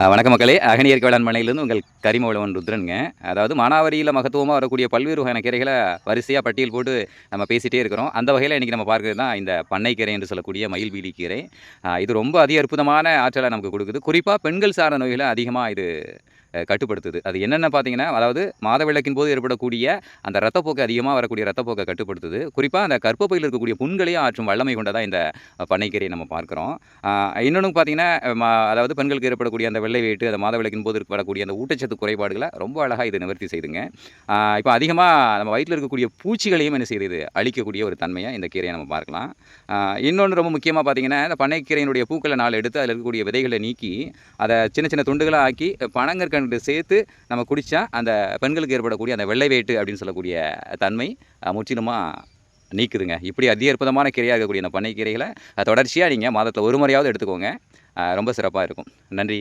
வணக்க வணக்கம் மக்களே. அகனியர் வேளாண்மனையிலிருந்து உங்கள் கரிமவளவன் ருத்ரனுங்க. அதாவது மானாவரியில் மகத்துவமாக வரக்கூடிய பல்வேறு வகையான கீரைகளை வரிசையாக பட்டியல் போட்டு நம்ம பேசிகிட்டே இருக்கிறோம். அந்த வகையில் இன்றைக்கி நம்ம பார்க்குறது தான் இந்த பண்ணைக்கீரை என்று சொல்லக்கூடிய மயில்வீலி கீரை. இது ரொம்ப அதி அற்புதமான ஆற்றலை நமக்கு கொடுக்குது. குறிப்பாக பெண்கள் சார்ந்த நோய்களை அதிகமாக இது கட்டுப்படுத்துது. அது என்னென்ன பார்த்தீங்கன்னா அதாவது மாதவிளக்கின் போது ஏற்படக்கூடிய அந்த ரத்தப்போக்கு அதிகமாக வரக்கூடிய ரத்தப்போக்கை கட்டுப்படுத்துது. குறிப்பாக அந்த கற்பப்பையில் இருக்கக்கூடிய புண்களையும் ஆற்றும் வல்லமை கொண்டதாக இந்த பண்ணைக்கீரையை நம்ம பார்க்குறோம். இன்னொன்று பார்த்தீங்கன்னா அதாவது பெண்களுக்கு ஏற்படக்கூடிய அந்த வெள்ளை வேட்டு அந்த மாதவிளக்கின் போது ஏற்படக்கூடிய அந்த ஊட்டச்சத்து குறைபாடுகளை ரொம்ப அழகாக இது நிவர்த்தி செய்துங்க. இப்போ அதிகமாக நம்ம வயிற்றில் இருக்கக்கூடிய பூச்சிகளையும் என்ன செய்யுது? அழிக்கக்கூடிய ஒரு தன்மையை இந்த கீரையை நம்ம பார்க்கலாம். இன்னொன்று ரொம்ப முக்கியமாக பார்த்தீங்கன்னா இந்த பண்ணைக்கீரையினுடைய பூக்களை நாலு எடுத்து அதில் இருக்கக்கூடிய விதைகளை நீக்கி அதை சின்ன சின்ன துண்டுகளாக ஆக்கி பனங்கற்கண்டு சேர்த்து நம்ம குடித்தா அந்த பெண்களுக்கு ஏற்படக்கூடிய அந்த வெள்ளை வேட்டு அப்படின்னு சொல்லக்கூடிய தன்மை முற்றிலுமாக நீக்குதுங்க. இப்படி அதி அற்புதமான கீரையாக இருக்கக்கூடிய அந்த பண்ணை கீரைகளை தொடர்ச்சியாக நீங்கள் மாதத்தில் ஒரு முறையாவது எடுத்துக்கோங்க. ரொம்ப சிறப்பாக இருக்கும். நன்றி.